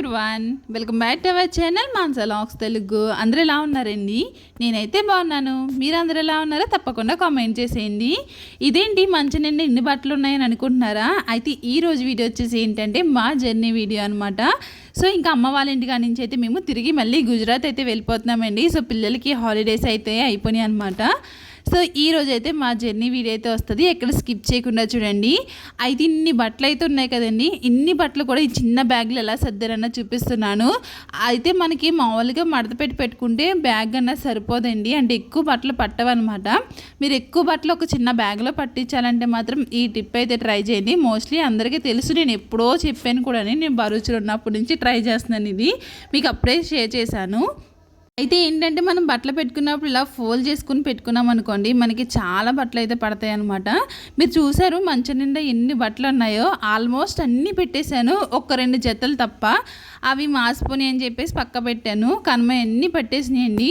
Everyone welcome back to our channel Mansa Telugu అందరూ ఎలా ఉన్నారండి? నేనైతే బాగున్నాను. మీరు అందరూ ఎలా ఉన్నారో తప్పకుండా కామెంట్ చేసేయండి. ఇదేంటి మంచి నిండా ఇన్ని బట్టలు ఉన్నాయని అనుకుంటున్నారా? అయితే ఈ రోజు వీడియో వచ్చేసి ఏంటంటే మా జర్నీ వీడియో అనమాట సో ఇంకా అమ్మ వాళ్ళ ఇంటి కాడి నుంచి అయితే మేము తిరిగి మళ్ళీ గుజరాత్ అయితే వెళ్ళిపోతున్నామండి. సో పిల్లలకి హాలిడేస్ అయితే అయిపోయినాయి అనమాట సో ఈ రోజు అయితే మా జర్నీ వీడియో అయితే వస్తుంది. ఎక్కడ స్కిప్ చేయకుండా చూడండి. అయితే ఇన్ని బట్టలు అయితే ఉన్నాయి కదండి. ఇన్ని బట్టలు కూడా ఈ చిన్న బ్యాగ్లు ఎలా సర్దారన్నా చూపిస్తున్నాను. అయితే మనకి మామూలుగా మడత పెట్టి పెట్టుకుంటే బ్యాగ్ అన్న సరిపోదండి. అంటే ఎక్కువ బట్టలు పట్టవన్నమాట. మీరు ఎక్కువ బట్టలు ఒక చిన్న బ్యాగ్లో పట్టించాలంటే మాత్రం ఈ టిప్ అయితే ట్రై చేయండి. మోస్ట్లీ అందరికీ తెలుసు. నేను ఎప్పుడో చెప్పాను కూడా నేను బరుచులు ఉన్నప్పటి నుంచి ట్రై చేస్తున్నాను ఇది. మీకు అప్పుడే షేర్ చేశాను. అయితే ఏంటంటే మనం బట్టలు పెట్టుకున్నప్పుడు ఇలా ఫోల్డ్ చేసుకుని పెట్టుకున్నాం అనుకోండి మనకి చాలా బట్టలు అయితే పడతాయి అనమాట మీరు చూసారు మంచి నిండా ఎన్ని బట్టలు ఉన్నాయో? ఆల్మోస్ట్ అన్నీ పెట్టేశాను ఒక్క రెండు జతలు తప్ప. అవి మాసిపోయి అని చెప్పేసి పక్క పెట్టాను కనుమ అన్నీ పట్టేసినాయండి?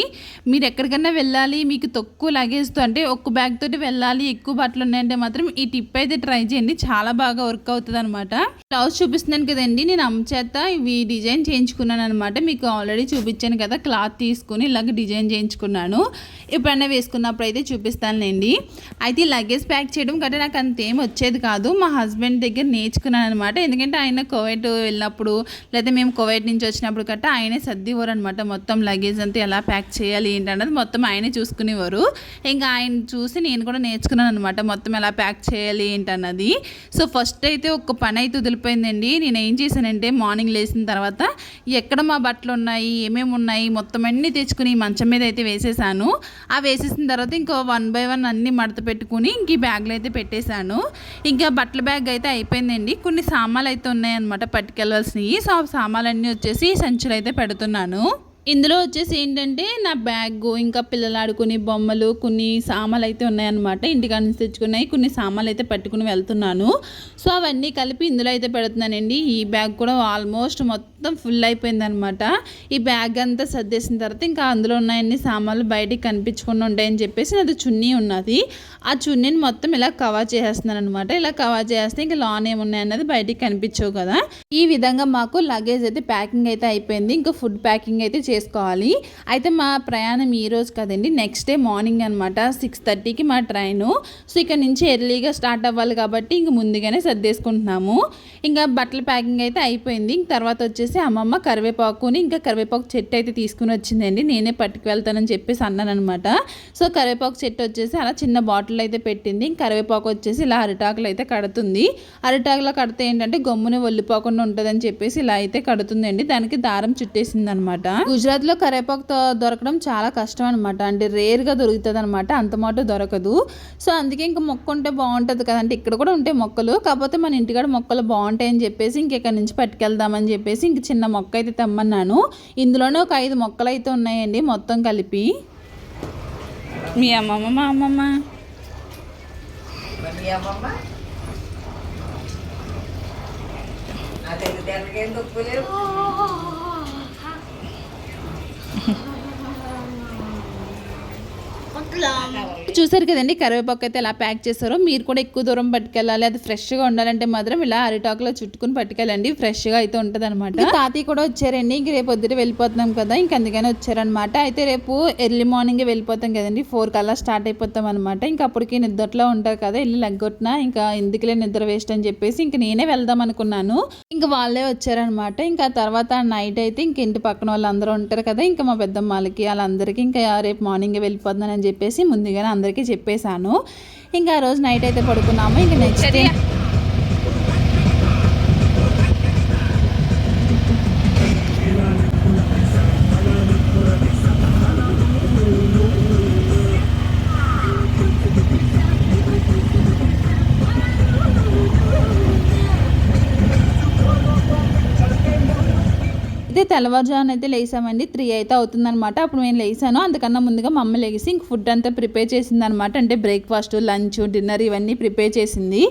మీరు ఎక్కడికైనా వెళ్ళాలి మీకు తక్కువ లగేజ్తో అంటే ఒక్క బ్యాగ్ తోటి వెళ్ళాలి ఎక్కువ బట్టలు ఉన్నాయంటే మాత్రం ఈ టిప్ అయితే ట్రై చేయండి చాలా బాగా వర్క్ అవుతుంది అనమాట బ్లౌజ్ చూపిస్తున్నాను కదండి నేను అమ్మ చేత ఇవి డిజైన్ చేయించుకున్నాను అనమాట మీకు ఆల్రెడీ చూపించాను కదా క్లాత్ తీసుకుని ఇలాగ డిజైన్ చేయించుకున్నాను. ఎప్పుడైనా వేసుకున్నప్పుడు అయితే చూపిస్తానులేండి. అయితే లగేజ్ ప్యాక్ చేయడం కంటే నాకు అంతేం వచ్చేది కాదు. మా హస్బెండ్ దగ్గర నేర్చుకున్నాను అనమాట ఎందుకంటే ఆయన కోవైట్ వెళ్ళినప్పుడు లేదా మేము కోవైట్ నుంచి వచ్చినప్పుడు కట్ట ఆయనే సర్దివారు అనమాట మొత్తం లగేజ్ అంతా ఎలా ప్యాక్ చేయాలి ఏంటన్నది మొత్తం ఆయనే చూసుకునేవారు. ఇంకా ఆయన చూసి నేను కూడా నేర్చుకున్నాను అనమాట మొత్తం ఎలా ప్యాక్ చేయాలి ఏంటన్నది. సో ఫస్ట్ అయితే ఒక పని అయితే వదిలిపోయిందండి. నేను ఏం చేశానంటే మార్నింగ్ లేచిన తర్వాత ఎక్కడ మా బట్టలు ఉన్నాయి ఏమేమి ఉన్నాయి మొత్తం అన్నీ తెచ్చుకుని ఈ మంచం మీద అయితే వేసేసాను. ఆ వేసేసిన తర్వాత ఇంకో వన్ బై వన్ అన్నీ మడత పెట్టుకుని ఇంక ఈ బ్యాగ్లో అయితే పెట్టేశాను. ఇంకా బట్టల బ్యాగ్ అయితే అయిపోయిందండి. కొన్ని సామాన్లు అయితే ఉన్నాయన్నమాట పట్టుకెళ్ళాల్సినవి. సో ఆ సామాన్లన్నీ వచ్చేసి సంచులు అయితే పెడుతున్నాను. ఇందులో వచ్చేసి ఏంటంటే నా బ్యాగ్ ఇంకా పిల్లలు ఆడుకునే బొమ్మలు కొన్ని సామాన్లు అయితే ఉన్నాయన్నమాట. ఇంటికాడ నుంచి తెచ్చుకున్నాయి. కొన్ని సామాన్లు అయితే పట్టుకుని వెళ్తున్నాను. సో అవన్నీ కలిపి ఇందులో అయితే పెడుతున్నానండి. ఈ బ్యాగ్ కూడా ఆల్మోస్ట్ మొత్తం ఫుల్ అయిపోయిందనమాట ఈ బ్యాగ్ అంతా సర్దేసిన తర్వాత ఇంకా అందులో ఉన్నాయన్ని సామాన్లు బయటికి కనిపించకుండా ఉంటాయని చెప్పేసి నాది చున్నీ ఉన్నది. ఆ చున్నీని మొత్తం ఇలా కవర్ చేసేస్తున్నాను అనమాట ఇలా కవర్ చేస్తే ఇంకా లాన్ ఏమున్నాయి అన్నది బయటికి కనిపించవు కదా. ఈ విధంగా మాకు లగేజ్ అయితే ప్యాకింగ్ అయితే అయిపోయింది. ఇంకా ఫుడ్ ప్యాకింగ్ అయితే చేసుకోవాలి. అయితే మా ప్రయాణం ఈ రోజు కదండి నెక్స్ట్ డే మార్నింగ్ అనమాట సిక్స్ థర్టీకి మా ట్రైను సో ఇక్కడ నుంచి ఎర్లీగా స్టార్ట్ అవ్వాలి కాబట్టి ఇంక ముందుగానే సర్దేసుకుంటున్నాము. ఇంకా బట్టల ప్యాకింగ్ అయితే అయిపోయింది. ఇంక తర్వాత వచ్చేసి అమ్మమ్మ కరివేపాకుని ఇంకా కరివేపాకు చెట్టు అయితే తీసుకుని వచ్చిందండి. నేనే పట్టుకు వెళ్తానని చెప్పేసి అన్నాను అనమాట సో కరివేపాకు చెట్టు వచ్చేసి అలా చిన్న బాటిల్ అయితే పెట్టింది. ఇంక కరివేపాకు వచ్చేసి ఇలా అరిటాకులు అయితే కడుతుంది. అరిటాకులో కడితే ఏంటంటే గమ్మున ఒల్లిపోకుండా ఉంటుందని చెప్పేసి ఇలా అయితే కడుతుందండి. దానికి దారం చుట్టేసింది అనమాట గుజరాత్లో కరివేపాకు తో- దొరకడం చాలా కష్టం అనమాట అంటే రేర్గా దొరుకుతుంది అనమాట అంత మాట దొరకదు. సో అందుకే ఇంకా మొక్క ఉంటే బాగుంటుంది కదంటే ఇక్కడ కూడా ఉంటాయి మొక్కలు. కాకపోతే మన ఇంటికాడ మొక్కలు బాగుంటాయని చెప్పేసి ఇంక ఇక్కడ నుంచి పట్టుకెళ్దామని చెప్పేసి ఇంక చిన్న మొక్క అయితే తెమ్మన్నాను. ఇందులోనే ఒక ఐదు మొక్కలు అయితే ఉన్నాయండి మొత్తం కలిపి. మీ అమ్మమ్మ మా అమ్మమ్మ. నా దగ్గర దానికేం తప్పులేవు చూసారు కదండి కరివేపాకు అయితే ఎలా ప్యాక్ చేస్తారో మీరు కూడా ఎక్కువ దూరం పట్టుకెళ్ళాలి అది ఫ్రెష్గా ఉండాలంటే మాత్రం ఇలా అరిటాకులో చుట్టుకుని పట్టుకెళ్ళండి. ఫ్రెష్గా అయితే ఉంటుంది అనమాట తాతయ్య కూడా వచ్చారండి ఇంక రేపు వద్దు వెళ్ళిపోతున్నాం కదా ఇంక అందుకనే వచ్చారనమాట అయితే రేపు ఎర్లీ మార్నింగ్ వెళ్ళిపోతాం కదండి ఫోర్ కల్లా స్టార్ట్ అయిపోతాం అనమాట ఇంకా అప్పటికి నిద్రలో ఉంటారు కదా వెళ్ళి లగ్గొట్టినా ఇంకా ఎందుకులే నిద్ర వేస్ట్ అని చెప్పేసి ఇంక నేనే వెళ్దాం అనుకున్నాను. ఇంకా వాళ్ళే వచ్చారనమాట ఇంకా తర్వాత నైట్ అయితే ఇంక ఇంటి పక్కన వాళ్ళందరూ ఉంటారు కదా ఇంకా మా పెద్దమ్మ వాళ్ళకి వాళ్ళందరికీ ఇంకా రేపు మార్నింగ్ వెళ్ళిపోతున్నానని చెప్పేసి ముందుగానే అందరికీ చెప్పేశాను. ఇంకా ఆ రోజు నైట్ అయితే పడుకున్నాము. ఇంకా నెక్స్ట్ డే అయితే తెల్లవారుజామున అయితే లేసామండి. త్రీ అయితే అవుతుందనమాట అప్పుడు నేను లేసాను. అందుకన్నా ముందుగా మా అమ్మ లేసి ఇంక ఫుడ్ అంతా ప్రిపేర్ చేసింది అనమాట అంటే బ్రేక్ఫాస్ట్ లంచ్ డిన్నర్ ఇవన్నీ ప్రిపేర్ చేసింది.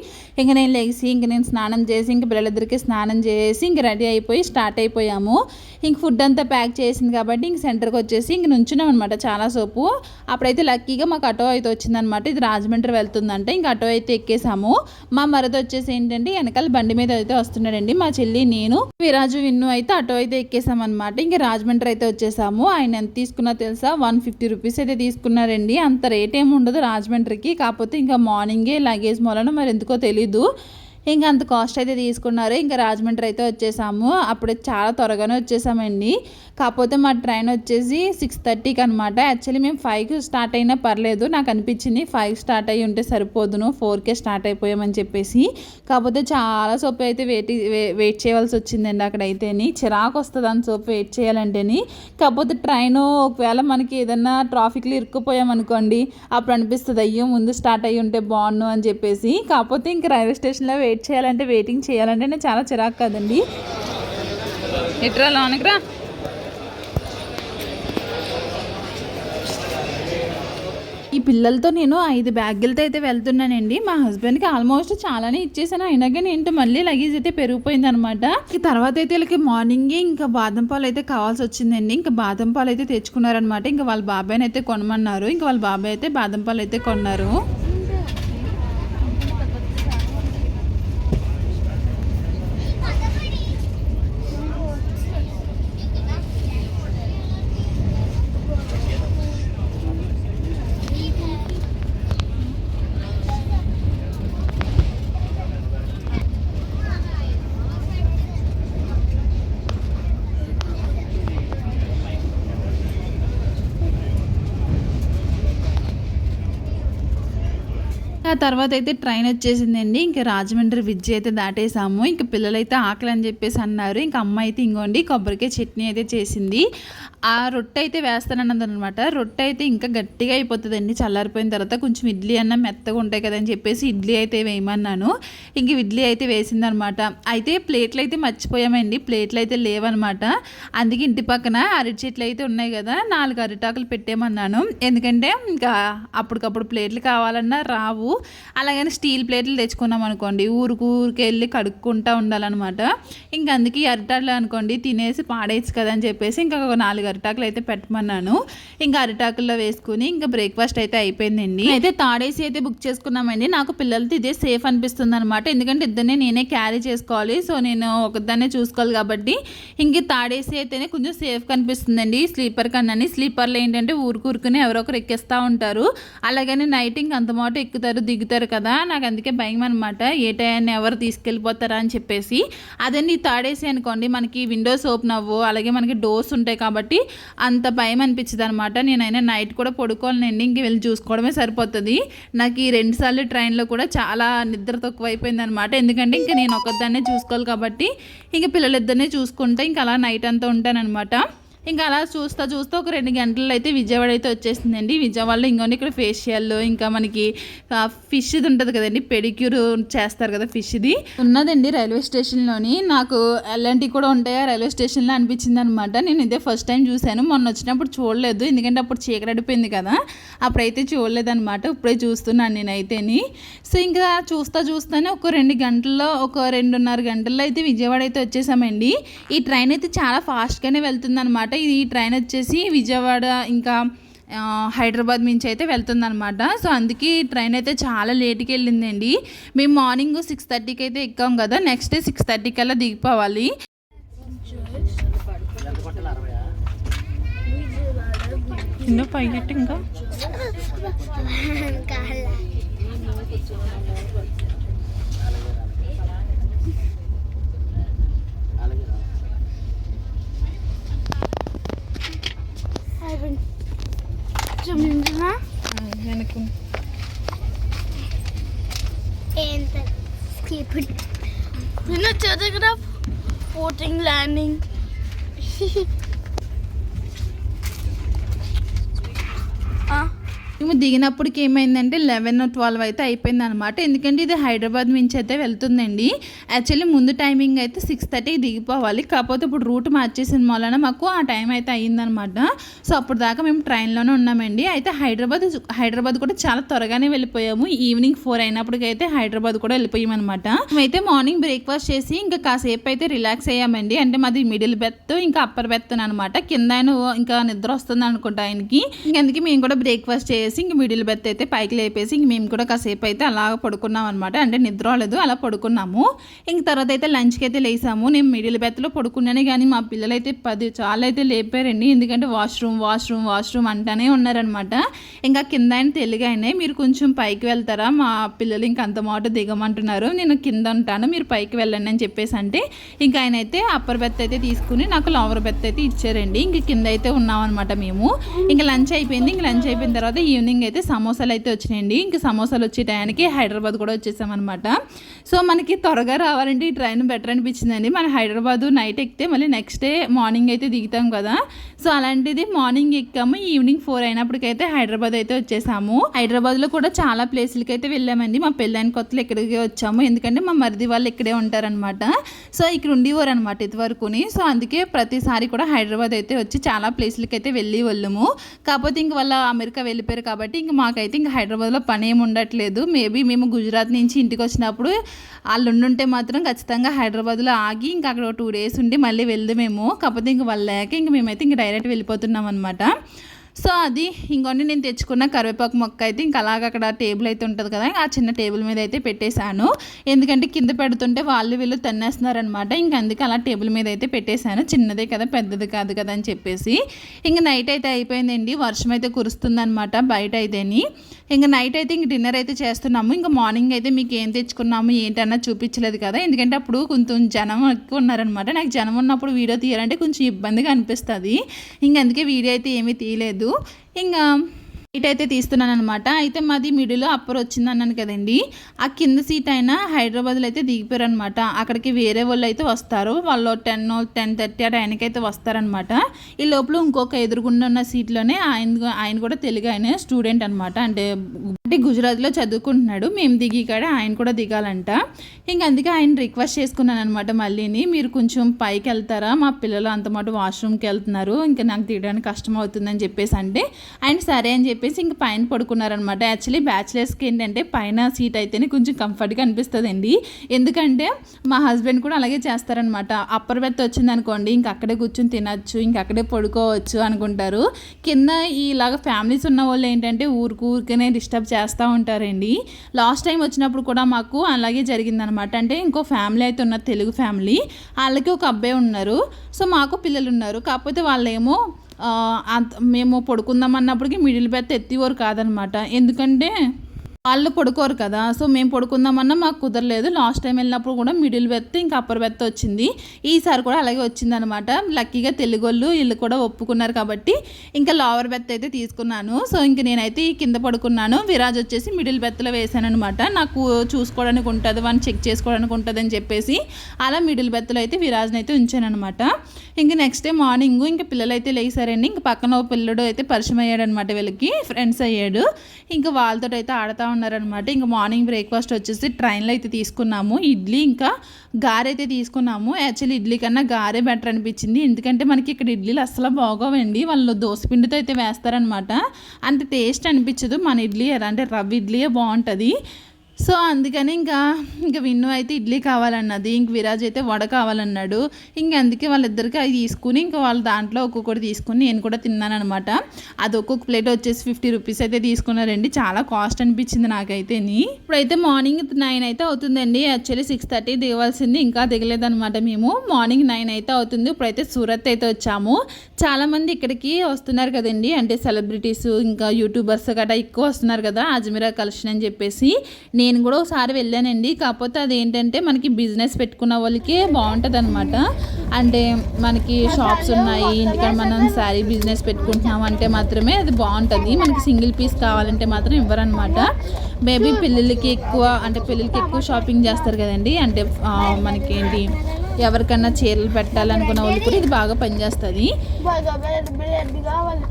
ఇంక నేను లేచి ఇంక నేను స్నానం చేసి ఇంక పిల్లలిద్దరికి స్నానం చేసి ఇంక రెడీ అయిపోయి స్టార్ట్ అయిపోయాము. ఇంక ఫుడ్ అంతా ప్యాక్ చేసింది కాబట్టి ఇంక సెంటర్కి వచ్చేసి ఇంక నుంచున్నాం అనమాట చాలా సోపు. అప్పుడైతే లక్కీగా మాకు ఆటో అయితే వచ్చిందనమాట ఇది రాజమండ్రి వెళ్తుందంటే. ఇంక ఆటో అయితే ఎక్కేసాము. మా మరద వచ్చేసి ఏంటంటే వెనకాల బండి మీద అయితే వస్తున్నాడండి. మా చెల్లి నేను విరాజు విన్ను అయితే ఆటో అయితే ఎక్కేసామన్నమాట ఇంక రాజమండ్రి అయితే వచ్చేసాము. ఆయన ఎంత తీసుకున్నా తెలుసా? వన్ ఫిఫ్టీ రూపీస్ అయితే తీసుకున్నారండి. అంత రేట్ ఏమి ఉండదు రాజమండ్రికి. కాకపోతే ఇంకా మార్నింగే లగేజ్ మూలన మరి ఎందుకో తెలీదు. ఇంకా అంత కాస్ట్ అయితే తీసుకున్నారు. ఇంకా రాజమండ్రి అయితే వచ్చేసాము. అప్పుడు చాలా త్వరగానే వచ్చేసామండి. కాకపోతే మా ట్రైన్ వచ్చేసి సిక్స్ థర్టీకి అనమాట యాక్చువల్లీ మేము ఫైవ్కి స్టార్ట్ అయినా పర్లేదు. నాకు అనిపించింది ఫైవ్ స్టార్ట్ అయ్యి ఉంటే సరిపోదును. ఫోర్కే స్టార్ట్ అయిపోయామని చెప్పేసి. కాకపోతే చాలా సోపు అయితే వెయిట్ వెయిట్ చేయవలసి వచ్చిందండి అక్కడైతేని. చిరాకు వస్తుంది అని సోపు వెయిట్ చేయాలంటేని. కాకపోతే ట్రైన్ ఒకవేళ మనకి ఏదన్నా ట్రాఫిక్లో ఇరుక్కుపోయాం అనుకోండి అప్పుడు అనిపిస్తుంది అయ్యో ముందు స్టార్ట్ అయ్యి ఉంటే బాగుండు అని చెప్పేసి. కాకపోతే ఇంకా రైల్వే స్టేషన్లో వెయిట్ చేయాలంటే వెయిటింగ్ చేయాలంటే నేను చాలా చిరాకు కదండి. ఇట్రా లోనకి రా. ఈ పిల్లలతో నేను ఐదు బ్యాగులతో అయితే వెళ్తున్నానండి. మా హస్బెండ్కి ఆల్మోస్ట్ చాలానే ఇచ్చేసాను. అయినా కానీ ఏంటో మళ్ళీ లగేజ్ అయితే పెరిగిపోయింది అనమాట ఈ తర్వాత అయితే వీళ్ళకి మార్నింగే ఇంకా బాదం పాలు అయితే కావాల్సి వచ్చిందండి. ఇంకా బాదం పాలు అయితే తెచ్చుకున్నారనమాట. ఇంకా వాళ్ళ బాబాయ్ని అయితే కొనమన్నారు. ఇంకా వాళ్ళ బాబాయ్ అయితే బాదం పాలు అయితే కొన్నారు. ఆ తర్వాత అయితే ట్రైన్ వచ్చేసిందండి. ఇంకా రాజమండ్రి విద్య అయితే దాటేసాము. ఇంకా పిల్లలైతే ఆకలి అని చెప్పేసి అన్నారు. ఇంకా అమ్మ అయితే ఇంకోండి కొబ్బరికాయ చట్నీ అయితే చేసింది. ఆ రొట్టె అయితే వేస్తానన్నది అనమాట రొట్టె అయితే ఇంకా గట్టిగా అయిపోతుందండి. చల్లారిపోయిన తర్వాత కొంచెం ఇడ్లీ అన్న మెత్తగా ఉంటాయి కదని చెప్పేసి ఇడ్లీ అయితే వేయమన్నాను. ఇంక ఇడ్లీ అయితే వేసిందనమాట. అయితే ప్లేట్లు అయితే మర్చిపోయామండి. ప్లేట్లు అయితే లేవన్నమాట అందుకే ఇంటి పక్కన అరటి చెట్లు అయితే ఉన్నాయి కదా నాలుగు అరిటాకులు పెట్టేమన్నాను ఎందుకంటే ఇంకా అప్పటికప్పుడు ప్లేట్లు కావాలన్నా రావు. అలాగని స్టీల్ ప్లేట్లు తెచ్చుకున్నాం అనుకోండి. ఊరికి ఊరికి వెళ్ళి కడుక్కుంటా ఉండాలన్నమాట. ఇంక అందుకే అరిటాకులు అనుకోండి తినేసి పాడేయచ్చు కదా అని చెప్పేసి ఇంకా ఒక నాలుగు అరిటాకులు అయితే పెట్టమన్నాను. ఇంకా అరిటాకుల్లో వేసుకుని ఇంకా బ్రేక్ఫాస్ట్ అయితే అయిపోయిందండి. అయితే తాడేసి అయితే బుక్ చేసుకున్నామండి. నాకు పిల్లలతో ఇదే సేఫ్ అనిపిస్తుంది అనమాట ఎందుకంటే ఇద్దరిని నేనే క్యారీ చేసుకోవాలి. సో నేను ఒకదాన్నే చూసుకోవాలి కాబట్టి ఇంక తాడేసి అయితేనే కొంచెం సేఫ్ కనిపిస్తుందండి స్లీపర్ కన్నా స్లీపర్లో ఏంటంటే ఊరుకు ఊరుకుని ఎవరో ఒకరు ఎక్కిస్తూ ఉంటారు. అలాగని నైట్ ఇంక అంత మాట ఎక్కుతారు దిగుతారు కదా. నాకు అందుకే భయం అనమాట ఏ టైం ఎవరు తీసుకెళ్ళిపోతారా అని చెప్పేసి. అదే నీ తాడేసి అనుకోండి. మనకి విండోస్ ఓపెన్ అవ్వు. అలాగే మనకి డోర్స్ ఉంటాయి కాబట్టి అంత భయం అనిపించదు అనమాట నేనైనా నైట్ కూడా పడుకోవాలండి ఇంక వెళ్ళి చూసుకోవడమే సరిపోతుంది. నాకు ఈ రెండు సార్లు ట్రైన్లో కూడా చాలా నిద్ర తక్కువ అయిపోయింది అనమాట ఎందుకంటే ఇంకా నేను ఒకదాన్నే చూసుకోవాలి కాబట్టి ఇంక పిల్లలిద్దరినే చూసుకుంటే ఇంకా అలా నైట్ అంతా ఉంటానన్నమాట. ఇంకా అలా చూస్తా చూస్తూ ఒక రెండు గంటల్లో అయితే విజయవాడ అయితే వచ్చేసిందండి. విజయవాడలో ఇంకోటి ఇక్కడ ఫేషియల్ ఇంకా మనకి ఫిష్ది ఉంటుంది కదండి పెడిక్యూర్ చేస్తారు కదా ఫిష్ది ఉన్నదండి రైల్వే స్టేషన్లోని. నాకు ఎలాంటివి కూడా ఉంటాయా రైల్వే స్టేషన్లో అనిపించింది అనమాట నేను ఇదే ఫస్ట్ టైం చూశాను. మొన్న వచ్చినప్పుడు చూడలేదు. ఎందుకంటే అప్పుడు చీకటడిపోయింది కదా. అప్పుడైతే చూడలేదు అనమాట ఇప్పుడే చూస్తున్నాను నేనైతేని. సో ఇంకా చూస్తా చూస్తానే ఒక రెండు గంటల్లో ఒక రెండున్నర గంటల్లో అయితే విజయవాడ అయితే వచ్చేసామండి. ఈ ట్రైన్ అయితే చాలా ఫాస్ట్గానే వెళ్తుంది అనమాట ఈ ట్రైన్ వచ్చేసి విజయవాడ ఇంకా హైదరాబాద్ నుంచి అయితే వెళ్తుందనమాట సో అందుకే ఈ ట్రైన్ అయితే చాలా లేట్కి వెళ్ళిందండి. మేము మార్నింగ్ సిక్స్ థర్టీకి అయితే ఎక్కాం కదా నెక్స్ట్ డే సిక్స్ థర్టీ కల్లా దిగిపోవాలి. ఇంకా? And the skateboard. You're not turning it up? Porting landing. మేము దిగినప్పటికి ఏమైందంటే లెవెన్ ట్వెల్వ్ అయితే అయిపోయింది అనమాట ఎందుకంటే ఇది హైదరాబాద్ నుంచి అయితే వెళ్తుందండి. యాక్చువల్లీ ముందు టైమింగ్ అయితే సిక్స్ థర్టీకి దిగిపోవాలి. కాకపోతే ఇప్పుడు రూట్ మార్చేసిన వలన మాకు ఆ టైం అయితే అయ్యిందనమాట సో అప్పుడు దాకా మేము ట్రైన్లోనే ఉన్నామండి. అయితే హైదరాబాద్ హైదరాబాద్ కూడా చాలా త్వరగానే వెళ్ళిపోయాము. ఈవినింగ్ ఫోర్ అయినప్పటికైతే హైదరాబాద్ కూడా వెళ్ళిపోయామన్నమాట. మేమైతే మార్నింగ్ బ్రేక్ఫాస్ట్ చేసి ఇంకా కాసేపు అయితే రిలాక్స్ అయ్యామండి. అంటే మాది మిడిల్ బెత్ ఇంకా అప్పర్ బెత్ అనమాట కింద ఆయన ఇంకా నిద్ర వస్తుంది అనుకుంటా ఆయనకి. అందుకే మేము కూడా బ్రేక్ఫాస్ట్ చేసి ఇంక మిడిల్ బెత్ అయితే పైకి లేపేసి ఇంక మేము కూడా కాసేపు అయితే అలా పడుకున్నాం అనమాట అంటే నిద్ర రాలేదు అలా పడుకున్నాము. ఇంక తర్వాత అయితే లంచ్కి అయితే లేసాము. నేను మిడిల్ బెత్లో పడుకున్నానే కానీ మా పిల్లలు అయితే పది చాలా అయితే లేపారండి. ఎందుకంటే వాష్రూమ్ వాష్రూమ్ వాష్రూమ్ అంటానే ఉన్నారనమాట ఇంకా కింద ఆయన తెలుగు అయినాయి మీరు కొంచెం పైకి వెళ్తారా? మా పిల్లలు ఇంక అంత మాట దిగమంటున్నారు. నేను కింద ఉంటాను. మీరు పైకి వెళ్ళండి అని చెప్పేసి అంటే ఇంకా ఆయన అయితే అప్పర్ బెత్ అయితే తీసుకుని నాకు లోవర్ బెత్ అయితే ఇచ్చారండి. ఇంక కింద అయితే ఉన్నాం అనమాట మేము. ఇంకా లంచ్ అయిపోయింది. ఇంక లంచ్ అయిపోయిన తర్వాత ఈవినింగ్ అయితే సమోసాలు అయితే వచ్చినాయండి. ఇంకా సమోసాలు వచ్చే టయానికి హైదరాబాద్ కూడా వచ్చేసామన్నమాట. సో మనకి త్వరగా రావాలంటే ఈ ట్రైన్ బెటర్ అనిపించిందండి. మన హైదరాబాద్ నైట్ ఎక్కితే మళ్ళీ నెక్స్ట్ డే మార్నింగ్ అయితే దిగుతాం కదా. సో అలాంటిది మార్నింగ్ ఎక్కాము ఈవినింగ్ ఫోర్ అయినప్పటికైతే హైదరాబాద్ అయితే వచ్చేసాము. హైదరాబాద్లో కూడా చాలా ప్లేసులకి అయితే వెళ్ళామండి. మా పెళ్ళైన కొత్తలు ఇక్కడికి వచ్చాము. ఎందుకంటే మా మరిది వాళ్ళు ఇక్కడే ఉంటారనమాట సో ఇక్కడ ఉండేవారు అనమాట ఇదివరకుని. సో అందుకే ప్రతిసారి కూడా హైదరాబాద్ అయితే వచ్చి చాలా ప్లేసులకి అయితే వెళ్ళి వాళ్ళము కాకపోతే ఇంక వాళ్ళ అమెరికా వెళ్ళిపోయారు కాబట్టి ఇంక మాకైతే ఇంక హైదరాబాద్లో పని ఏమి ఉండట్లేదు మేబీ మేము గుజరాత్ నుంచి ఇంటికి వచ్చినప్పుడు వాళ్ళు ఉండుంటే మాత్రం ఖచ్చితంగా హైదరాబాద్లో ఆగి ఇంకా అక్కడ టూ డేస్ ఉండి మళ్ళీ వెళ్దామేమో. కాకపోతే ఇంక వాళ్ళు లేక ఇంక మేమైతే ఇంక డైరెక్ట్ వెళ్ళిపోతున్నాం అనమాట సో అది ఇంకొన్ని నేను తెచ్చుకున్న కరివేపాకు మొక్క అయితే ఇంకా అలాగ అక్కడ టేబుల్ అయితే ఉంటుంది కదా ఆ చిన్న టేబుల్ మీద అయితే పెట్టేశాను. ఎందుకంటే కింద పెడుతుంటే వాళ్ళు వీళ్ళు తన్నేస్తున్నారనమాట ఇంక అందుకే అలా టేబుల్ మీద అయితే పెట్టేశాను. చిన్నదే కదా పెద్దది కాదు కదా అని చెప్పేసి. ఇంక నైట్ అయితే అయిపోయిందండి. వర్షం అయితే కురుస్తుందనమాట బయట అయితేని. ఇంకా నైట్ అయితే ఇంక డిన్నర్ అయితే చేస్తున్నాము. ఇంకా మార్నింగ్ అయితే మీకు ఏం తెచ్చుకున్నాము ఏంటన్నా చూపించలేదు కదా. ఎందుకంటే అప్పుడు కొంచెం జనం ఎక్కువ ఉన్నారనమాట నాకు జనం ఉన్నప్పుడు వీడియో తీయాలంటే కొంచెం ఇబ్బందిగా అనిపిస్తుంది. ఇంక అందుకే వీడియో అయితే ఏమీ తీయలేదు. ఇంకా సీట్ అయితే తీస్తున్నాను అనమాట అయితే మాది మిడిలో అప్పర్ వచ్చింది అన్నాను కదండి. ఆ కింద సీట్ అయినా హైదరాబాద్లో అయితే దిగిపోయారు అనమాట అక్కడికి వేరే వాళ్ళు అయితే వస్తారు. వాళ్ళు టెన్ టెన్ థర్టీ ఆ టైంకి అయితే వస్తారనమాట ఈ లోపల ఇంకొక ఎదురుగుండా ఉన్న సీట్లోనే ఆయన ఆయన కూడా తెలుగు ఆయన స్టూడెంట్ అనమాట అంటే అంటే గుజరాత్లో చదువుకుంటున్నాడు. మేము దిగి కాడ ఆయన కూడా దిగాలంట. ఇంక అందుకే ఆయన రిక్వెస్ట్ చేసుకున్నాను అనమాట మళ్ళీని. మీరు కొంచెం పైకి వెళ్తారా? మా పిల్లలు అంతమాట వాష్రూమ్కి వెళ్తున్నారు. ఇంకా నాకు దిగడానికి కష్టం అవుతుందని చెప్పేసి అంటే ఆయన సరే అని చెప్పి చెప్పేసి ఇంక పైన పడుకున్నారనమాట. యాక్చువల్లీ బ్యాచిలర్స్కి ఏంటంటే పైన సీట్ అయితేనే కొంచెం కంఫర్ట్గా అనిపిస్తుందండి. ఎందుకంటే మా హస్బెండ్ కూడా అలాగే చేస్తారనమాట. అప్పర్ బెత్ వచ్చింది అనుకోండి ఇంక అక్కడే కూర్చొని తినచ్చు ఇంక అక్కడే పడుకోవచ్చు అనుకుంటారు. కింద ఇలాగ ఫ్యామిలీస్ ఉన్న వాళ్ళు ఏంటంటే ఊరికి ఊరికనే డిస్టర్బ్ చేస్తూ ఉంటారండి. లాస్ట్ టైం వచ్చినప్పుడు కూడా మాకు అలాగే జరిగిందనమాట. అంటే ఇంకో ఫ్యామిలీ అయితే ఉన్నారు తెలుగు ఫ్యామిలీ వాళ్ళకి ఒక అబ్బాయి ఉన్నారు. సో మాకు పిల్లలు ఉన్నారు. కాకపోతే వాళ్ళేమో మేము పడుకుందాం అన్నప్పటికీ మిడిల్ బెత్ ఎత్తివారు కాదనమాట. ఎందుకంటే వాళ్ళు పడుకోరు కదా. సో మేము పడుకుందామన్నా మాకు కుదరలేదు. లాస్ట్ టైం వెళ్ళినప్పుడు కూడా మిడిల్ బెత్ ఇంకా అప్పర్ బెత్త వచ్చింది. ఈసారి కూడా అలాగే వచ్చిందనమాట లక్కీగా తెలుగు వాళ్ళు వీళ్ళు కూడా ఒప్పుకున్నారు కాబట్టి ఇంకా లోవర్ బెత్త అయితే తీసుకున్నాను. సో ఇంక నేనైతే ఈ కింద పడుకున్నాను. విరాజ్ వచ్చేసి మిడిల్ బెత్తలో వేసాను అనమాట నాకు చూసుకోవడానికి ఉంటుంది వన్ చెక్ చేసుకోవడానికి ఉంటుంది అని చెప్పేసి అలా మిడిల్ బెత్తలో అయితే విరాజ్ని అయితే ఉంచాను అనమాట ఇంక నెక్స్ట్ డే మార్నింగ్ ఇంక పిల్లలు అయితే లేసారండి. ఇంక పక్కన ఓ పిల్లడు అయితే పరిచయం అయ్యాడు అనమాట వీళ్ళకి ఫ్రెండ్స్ అయ్యాడు. ఇంకా వాళ్ళతో అయితే ఆడతా ఉన్నారనమాట ఇంకా మార్నింగ్ బ్రేక్ఫాస్ట్ వచ్చేసి ట్రైన్లో అయితే తీసుకున్నాము. ఇడ్లీ ఇంకా గారె అయితే తీసుకున్నాము. యాక్చువల్లీ ఇడ్లీ కన్నా గారే బెటర్ అనిపించింది. ఎందుకంటే మనకి ఇక్కడ ఇడ్లీలు అస్సలు బాగోవండి. వాళ్ళు దోసపిండితో అయితే వేస్తారనమాట అంత టేస్ట్ అనిపించదు. మన ఇడ్లీ అంటే రవ్వ ఇడ్లీయే బాగుంటుంది. సో అందుకని ఇంకా ఇంకా విన్ను అయితే ఇడ్లీ కావాలన్నది ఇంక విరాజ్ అయితే వడ కావాలన్నాడు. ఇంక అందుకే వాళ్ళిద్దరికి అవి తీసుకుని ఇంకా వాళ్ళ దాంట్లో ఒక్కొక్కటి తీసుకుని నేను కూడా తిన్నాను అనమాట అది ఒక్కొక్క ప్లేట్ వచ్చేసి ఫిఫ్టీ రూపీస్ అయితే తీసుకున్నారండి. చాలా కాస్ట్ అనిపించింది నాకైతే ఇప్పుడైతే మార్నింగ్ నైన్ అయితే అవుతుందండి. యాక్చువల్లీ సిక్స్ థర్టీ దిగవలసింది ఇంకా దిగలేదనమాట మేము. మార్నింగ్ నైన్ అయితే అవుతుంది. ఇప్పుడైతే సూరత్ అయితే వచ్చాము. చాలామంది ఇక్కడికి వస్తున్నారు కదండి. అంటే సెలబ్రిటీస్ ఇంకా యూట్యూబర్స్ గట్రా ఎక్కువ వస్తున్నారు కదా అజ్మీరా కలెక్షన్ అని చెప్పేసి. నేను కూడా ఒకసారి వెళ్ళానండి. కాకపోతే అదేంటంటే మనకి బిజినెస్ పెట్టుకున్న వాళ్ళకి బాగుంటుంది అనమాట అంటే మనకి షాప్స్ ఉన్నాయి ఇంటికాడ మనం శారీ బిజినెస్ పెట్టుకుంటున్నాం అంటే మాత్రమే అది బాగుంటుంది. మనకి సింగిల్ పీస్ కావాలంటే మాత్రం ఇవ్వరనమాట మేబీ పిల్లలకి ఎక్కువ అంటే పిల్లలకి ఎక్కువ షాపింగ్ చేస్తారు కదండి. అంటే మనకి ఏంటి ఎవరికన్నా చీరలు పెట్టాలనుకున్న వాళ్ళు కూడా ఇది బాగా పనిచేస్తుంది బాగా బ్రెడ్ బ్రెడ్ కావాలి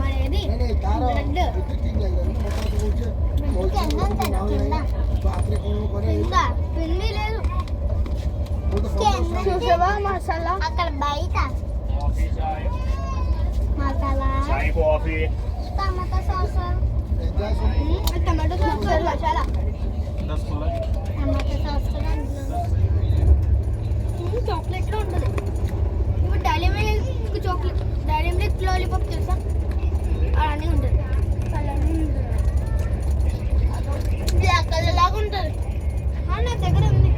మరేది కింద పిండి లేదు చూసావా మసాలా అక్కడ బయట masala chai coffee tomato sauce tomato sauce masala tomato sauce కూడా చాక్లెట్లో ఉంటుంది ఇప్పుడు Dairy Milk chocolate Dairy Milk lollipop తెలుసా అలానే ఉంటుంది అలానే ఉంటుంది బ్లాక్ కలర్ నా దగ్గర ఉంది.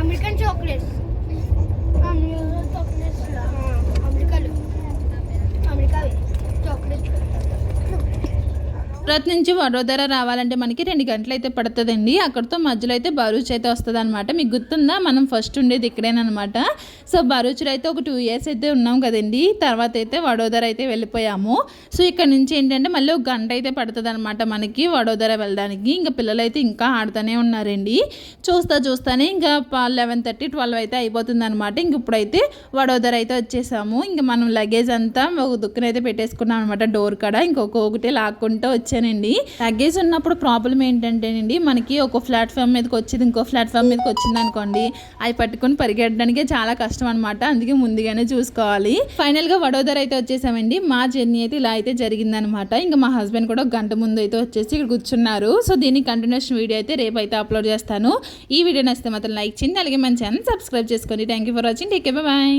American chocolates. సూరత్ నుంచి వడోదర రావాలంటే మనకి రెండు గంటలు అయితే పడుతుందండి. అక్కడితో మధ్యలో అయితే బరూచ్ అయితే వస్తుంది అనమాట మీకు గుర్తుందా? మనం ఫస్ట్ ఉండేది ఇక్కడేనమాట సో బరూచ్లో అయితే ఒక టూ ఇయర్స్ అయితే ఉన్నాం కదండి. తర్వాత అయితే వడోదర అయితే వెళ్ళిపోయాము. సో ఇక్కడ నుంచి ఏంటంటే మళ్ళీ ఒక గంట అయితే పడుతుంది అనమాట మనకి వడోదర వెళ్ళడానికి. ఇంకా పిల్లలు అయితే ఇంకా ఆడుతూనే ఉన్నారండి. చూస్తా చూస్తానే ఇంకా లెవెన్ థర్టీ ట్వెల్వ్ అయితే అయిపోతుంది అనమాట ఇంక ఇప్పుడైతే వడోదర అయితే వచ్చేసాము. ఇంకా మనం లగేజ్ అంతా ఒక దుక్కునైతే పెట్టేసుకున్నాం అనమాట డోర్ కాడ ఇంకొక ఒకటి లాక్కుంటూ వచ్చానండి లగేజ్ ఉన్నప్పుడు ప్రాబ్లం ఏంటంటేనండి మనకి ఒక ప్లాట్ఫామ్ మీదకి వచ్చింది ఇంకో ప్లాట్ఫామ్ మీదకి వచ్చింది అనుకోండి అవి పట్టుకొని పరిగెట్టడానికే చాలా కష్టం అనమాట అందుకే ముందుగానే చూసుకోవాలి. ఫైనల్గా వడోదర అయితే వచ్చేసామండి. మా జర్నీ అయితే ఇలా అయితే జరిగిందనమాట ఇంకా మా హస్బెండ్ కూడా ఒక గంట ముందు అయితే వచ్చేసి ఇక్కడ కూర్చున్నారు. సో దీని కంటిన్యూషన్ వీడియో అయితే రేపు అయితే అప్లోడ్ చేస్తాను. ఈ వీడియో నచ్చితే మాత్రం లైక్ చేయండి. అలాగే మన ఛానల్ సబ్స్క్రైబ్ చేసుకోండి thank you for watching take bye